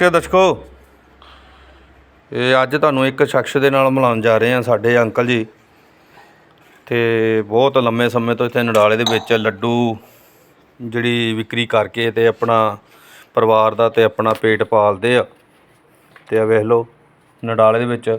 ਸ਼੍ਰੀ ਅਕਾਲ ਦਰਸ਼ਕੋ ਇਹ ਅੱਜ ਤੁਹਾਨੂੰ ਇੱਕ ਸ਼ਖਸ ਦੇ ਨਾਲ ਮਿਲਾਉਣ ਜਾ ਰਹੇ ਹਾਂ ਸਾਡੇ ਅੰਕਲ ਜੀ। ਤੇ ਬਹੁਤ ਲੰਮੇ ਸਮੇਂ ਤੋਂ ਇੱਥੇ ਨਡਾਲੇ ਦੇ ਵਿੱਚ ਲੱਡੂ ਜਿਹੜੀ ਵਿਕਰੀ ਕਰਕੇ ਤੇ ਆਪਣਾ ਪਰਿਵਾਰ ਦਾ ਤੇ ਆਪਣਾ ਪੇਟ ਪਾਲਦੇ ਆ। ਤੇ ਆ ਵੇਖ ਲਓ ਨਡਾਲੇ ਦੇ ਵਿੱਚ।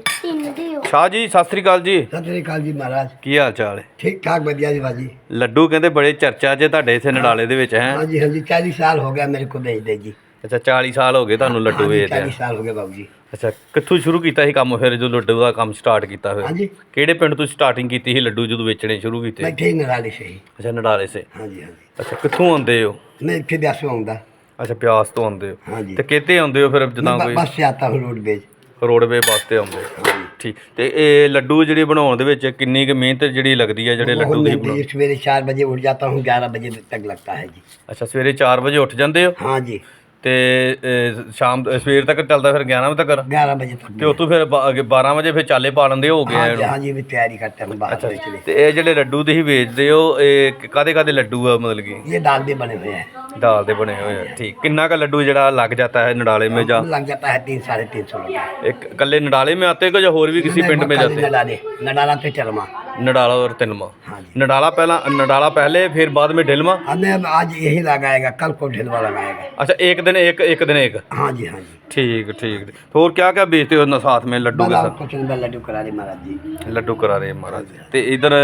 ਸ਼ਾਹ ਜੀ ਸਤਿ ਸ੍ਰੀ ਅਕਾਲ ਜੀ। ਸਤਿ ਸ੍ਰੀ ਅਕਾਲ ਜੀ ਮਹਾਰਾਜ। ਕੀ ਹਾਲ ਚਾਲ ਹੈ? ਠੀਕ ਠਾਕ ਵਧੀਆ ਜੀ ਬਾਜੀ ਲੱਡੂ ਕਹਿੰਦੇ ਬੜੇ ਚਰਚਾ 'ਚ ਤੁਹਾਡੇ ਇੱਥੇ ਨਡਾਲੇ ਦੇ ਵਿੱਚ ਹੈ? ਹਾਂਜੀ ਹਾਂਜੀ 40 ਸਾਲ ਹੋ ਗਿਆ ਮੇਰੇ ਕੋ ਵੇਚਦੇ ਜੀ। ਅੱਛਾ 40 ਸਾਲ ਹੋ ਗਏ ਤੁਹਾਨੂੰ ਲੱਡੂ ਹਾਂਜੀ, ਵੇਚਦੇ 40 ਸਾਲ ਹੋ ਗਏ ਬਾਬੂ ਜੀ ਅੱਛਾ ਕਿੱਥੋਂ ਸ਼ੁਰੂ ਕੀਤਾ ਸੀ ਕੰਮ ਫਿਰ ਜਦੋਂ ਲੱਡੂ ਦਾ ਕੰਮ ਸਟਾਰਟ ਕੀਤਾ ਫਿਰ ਹਾਂਜੀ ਕਿਹੜੇ ਪਿੰਡ ਤੋਂ ਸਟਾਰਟਿੰਗ ਕੀਤੀ ਸੀ ਲੱਡੂ ਜਦੋਂ ਵੇਚਣੇ ਸ਼ੁਰੂ ਕੀਤੇ ਮੈਂ ਠੀਕ ਨਰਾਲੀ ਸਹੀ ਅੱਛਾ ਨਡਾਲੇ ਸੇ ਹਾਂਜੀ ਹਾਂਜੀ ਅੱਛਾ ਕਿੱਥੋਂ ਆਉਂਦੇ ਹੋ मैं ਇੱਥੇ ਬਿਆਸੋਂ ਆਉਂਦਾ ਅੱਛਾ ਪਿਆਸ ਤੋਂ ਆਉਂਦੇ ਹੋ ਹਾਂਜੀ ਤੇ ਕਿਤੇ ਆਉਂਦੇ ਹੋ ਫਿਰ ਜਿੱਦਾਂ मैं ਕੋਈ बस से आता हूँ रोड बेच ਰੋਡਵੇ ਬੱਸ ਤੇ ਆਉਂਦੇ ਹੋ। ਠੀਕ ਤੇ ਇਹ ਲੱਡੂ ਜਿਹੜੇ ਬਣਾਉਣ ਦੇ ਵਿੱਚ ਕਿੰਨੀ ਕੁ ਮਿਹਨਤ ਜਿਹੜੀ ਲੱਗਦੀ ਹੈ ਜਿਹੜੇ ਲੱਡੂ ਤੁਸੀਂ ਬਣਾਉਂਦੇ सवेरे चार बजे उठ जाता हूँ ग्यारह बजे तक लगता है जी ਅੱਛਾ ਸਵੇਰੇ 4 ਵਜੇ ਉੱਠ ਜਾਂਦੇ ਹੋ हाँ जी ਤੇ ਅਹ, ਸ਼ਾਮ ਸਵੇਰ ਤੱਕ ਚੱਲਦਾ ਫਿਰ 11 ਵਜੇ ਤੱਕ ग्यारह बजे तक ਤੇ ਉਤੋਂ ਫਿਰ 12 ਵਜੇ ਫਿਰ ਚਾਲੇ ਪਾ ਲੈਂਦੇ ਹੋ हाँ ਗਏ जी हाँ जी भी तैयारी करते हैं बाहर बेचने ਤੇ ਇਹ ਜਿਹੜੇ ਲੱਡੂ ਤੁਸੀਂ ਵੇਚਦੇ ਹੋ ਇਹ ਕਾਦੇ ਕਾਦੇ ਲੱਡੂ ਆ ਮਤਲਬ ਕਿ ये दाल भी बने हुए हैं ਦਾਲ ਦੇ ਬਣੇ ਹੋਏ ਆ ਠੀਕ ਕਿੰਨਾ का ਲੱਡੂ ਜਿਹੜਾ ਲੱਗ ਜਾਂਦਾ ਹੈ ਨਡਾਲੇ में ਜਾ लग जाता है तीन साढ़े तीन सौ रुपये ਇੱਕ ਕੱਲੇ ਨਡਾਲੇ में आते हो या ਹੋਰ ਵੀ ਕਿਸੇ ਪਿੰਡ में जाते हैं नडाले नडाला पे चरमा नडाला और तिलमा हाँ जी नडाला पहला नडाला पहले फिर बाद में ढिलमा हमें अब आज यही लगाएगा कल को ढिलवा लगाएगा अच्छा एक दिन एक एक दिन एक हाँ जी हाँ जी ठीक ठीक तो और क्या क्या बेचते हो ना साथ में लड्डू के बड़ा साथ कुछ नहीं लड्डू करा रहे महाराज जी ਲੱਡੂ ਕਰਾ ਰਹੇ ਮਹਾਰਾਜ ਤੇ ਇਧਰ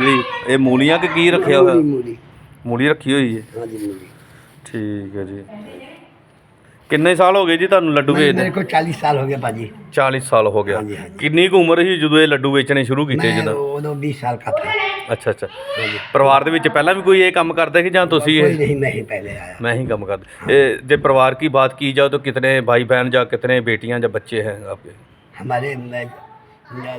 ਜੀ ਇਹ ਮੂਲੀਆਂ ਕਿ ਕੀ ਰੱਖਿਆ ਹੋਇਆ मूली मूली ਮੂਲੀ ਰੱਖੀ ਹੋਈ ਹੈ हाँ जी मूली ਠੀਕ ਹੈ ਜੀ ਕਿੰਨੇ ਸਾਲ ਹੋ ਗਏ ਜੀ ਤੁਹਾਨੂੰ ਲੱਡੂ मैं- ਵੇਚਦੇ मेरे को चालीस साल हो गया भाजी 40 ਸਾਲ ਹੋ ਗਿਆ ਹਾਂਜੀ, ਹਾਂਜੀ। ਕਿੰਨੀ ਕੁ ਉਮਰ ਸੀ ਜਦੋਂ ਇਹ ਲੱਡੂ ਵੇਚਣੇ ਸ਼ੁਰੂ ਕੀਤੇ मैं ਜਦੋਂ वो बीस साल का था ਅੱਛਾ ਅੱਛਾ ਪਰਿਵਾਰ ਦੇ ਵਿੱਚ ਪਹਿਲਾਂ ਵੀ ਕੋਈ ਇਹ ਕੰਮ ਕਰਦਾ ਕਿ ਜਾਂ ਤੁਸੀਂ कोई ਇਹ नहीं मैं ही पहले आया मैं ही काम करता ये जे परिवार की बात की जाए तो कितने भाई बहन या कितने बेटियां या बच्चे हैं आपके हमारे मैं-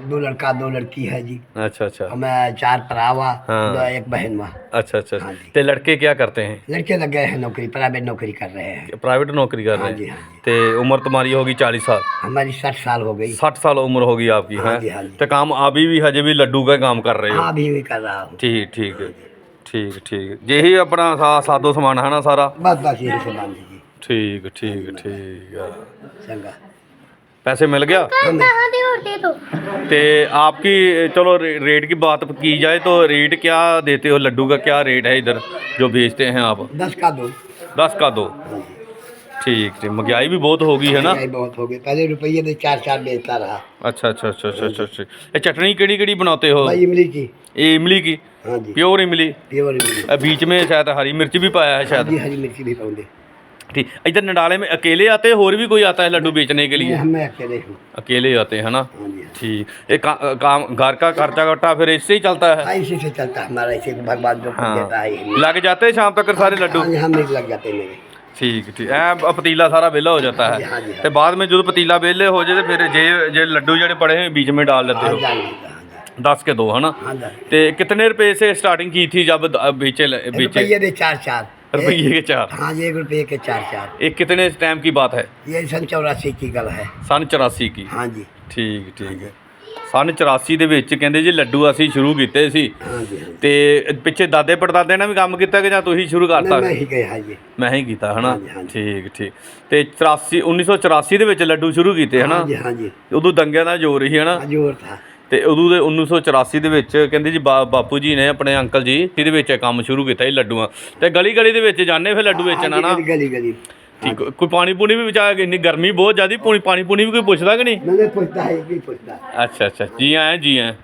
दो लड़का दो लड़की है जी अच्छा अच्छा और मैं चार परावा हाँ। दो एक बहन वहाँ अच्छा अच्छा हाँ जी। ते लड़के क्या करते हैं लड़के लग गए हैं नौकरी प्राइवेट नौकरी कर रहे हैं प्राइवेट नौकरी कर हाँ रहे जी हैं हाँ जी ते उम्र तुम्हारी होगी चालीस साल हमारी साठ साल हो गई साठ साल उम्र होगी आपकी हाँ है जी, हाँ जी। तो काम अभी भी हजे भी लड्डू का काम कर रहे हो हाँ अभी भी कर रहा हूँ ठीक ठीक है ठीक ठीक यही अपना सा, सादो सामान है ना सारा बस बस यही से बांध दीजिए ठीक ठीक ठीक है चंगा पैसे मिल गया कहाँ दे और दे दो ते आपकी चलो रे- रेट की बात की जाए तो रेट क्या देते हो लड्डू का क्या रेट है इधर जो बेचते हैं आप दस का दो दस का दो हाँ जी ठीक ठीक महंगाई भी बहुत होगी है ना महंगाई बहुत हो गई पहले रुपये में चार चार बेचता रहा अच्छा अच्छा अच्छा अच्छा अच्छा अच्छा ये चटनी केड़ी केड़ी बनाते हो भाई इमली की ये इमली की हाँ जी प्योर इमली प्योर इमली अ, बीच में शायद हरी मिर्च भी पाया है शायद जी हरी मिर्ची भी पाऊंगे ठीक इधर नडाले में अकेले आते हैं और भी कोई आता है लड्डू बेचने के लिए हम मैं अकेले हूँ अकेले आते हैं ना हाँ जी हाँ। ठीक ये का, काम घर का खर्चा घट्टा फिर इससे ही चलता है हाँ इसी से चलता है हमारा इसे भगवान जो हाँ। देता है यही। लग जाते हैं शाम तक सारे लड्डू हाँ जी, हम नहीं लग जाते मेरे ਠੀਕ ਠੀਕ ਐ ਪਤੀਲਾ ਸਾਰਾ ਵਿਹਲਾ ਹੋ ਜਾਂਦਾ ਹਾਂਜੀ, ਹੈ ਹਾਂਜੀ। ਤੇ ਬਾਅਦ ਵਿੱਚ ਜਦੋਂ ਪਤੀਲਾ ਵਿਹਲੇ ਹੋ ਜਾਏ ਤੇ ਫਿਰ ਜੇ ਜੇ ਲੱਡੂ ਜਿਹੜੇ पड़े हैं बीच में डाल लेते हाँ हो जान लेता हाँ जान दस के दो है ना हाँ जान ते कितने रुपए से स्टार्टिंग की थी जब द- बेचे बेचे रुपये दे चार चार रुपये के चार हाँ जी एक रुपये के चार चार एक कितने टाइम की बात है ये सन चौरासी की गल है ਸਨ 84 की हाँ जी ਠੀਕ ਠੀਕ ਹੈ ਸਨ 84 ਦੇ ਵਿੱਚ ਕਹਿੰਦੇ ਜੀ ਲੱਡੂ ਅਸੀਂ ਸ਼ੁਰੂ ਕੀਤੇ ਸੀ हाँ जी हाँ ਤੇ ਪਿੱਛੇ ਦਾਦੇ ਪੜਦਾਦੇ ਨੇ ਵੀ ਕੰਮ ਕੀਤਾ ਕਿ ਜਾਂ ਤੁਸੀਂ ਸ਼ੁਰੂ जी ਕਰਤਾ मैं मैं ही गए हाँ जी ਮੈਂ ਹੀ ਕੀਤਾ ਹਨਾ ਹਾਂਜੀ, ਹਾਂਜੀ। ਠੀਕ ਠੀਕ ਤੇ 84 1984 ਦੇ ਵਿੱਚ ਲੱਡੂ ਸ਼ੁਰੂ ਕੀਤੇ ਹਨਾ हाँ जी हाँ जी ਉਦੋਂ ਦੰਗਿਆਂ ਦਾ ਜ਼ੋਰ ਸੀ ਹਨਾ हाँ जी और था ਤੇ ਉਦੋਂ ਦੇ 1984 ਦੇ ਵਿੱਚ ਕਹਿੰਦੇ ਜੀ ਬਾਪੂ ਜੀ ਨੇ ਆਪਣੇ ਅੰਕਲ ਜੀ ਇਹਦੇ ਵਿੱਚ ਕੰਮ ਸ਼ੁਰੂ ਕੀਤਾ ਇਹ ਲੱਡੂਆਂ। ਤੇ ਗਲੀ ਗਲੀ ਦੇ ਵਿੱਚ ਜਾਣੇ ਫਿਰ ਲੱਡੂ ਵੇਚਣਾ ਨਾ ਠੀਕ ਕੋਈ ਪਾਣੀ ਪੂਣੀ ਵੀ ਵਿਚਾਇਆ ਕਿ ਇੰਨੀ ਗਰਮੀ ਬਹੁਤ ਜ਼ਿਆਦੀ ਪਾਣੀ ਪਾਣੀ ਪੂਣੀ ਵੀ ਕੋਈ ਪੁੱਛਦਾ ਕਿ ਨਹੀਂ? ਨਹੀਂ ਪੁੱਛਦਾ ਹੈ ਵੀ ਪੁੱਛਦਾ। ਅੱਛਾ ਅੱਛਾ ਜੀ ਆਇਆ ਜੀ ਆਇਆ।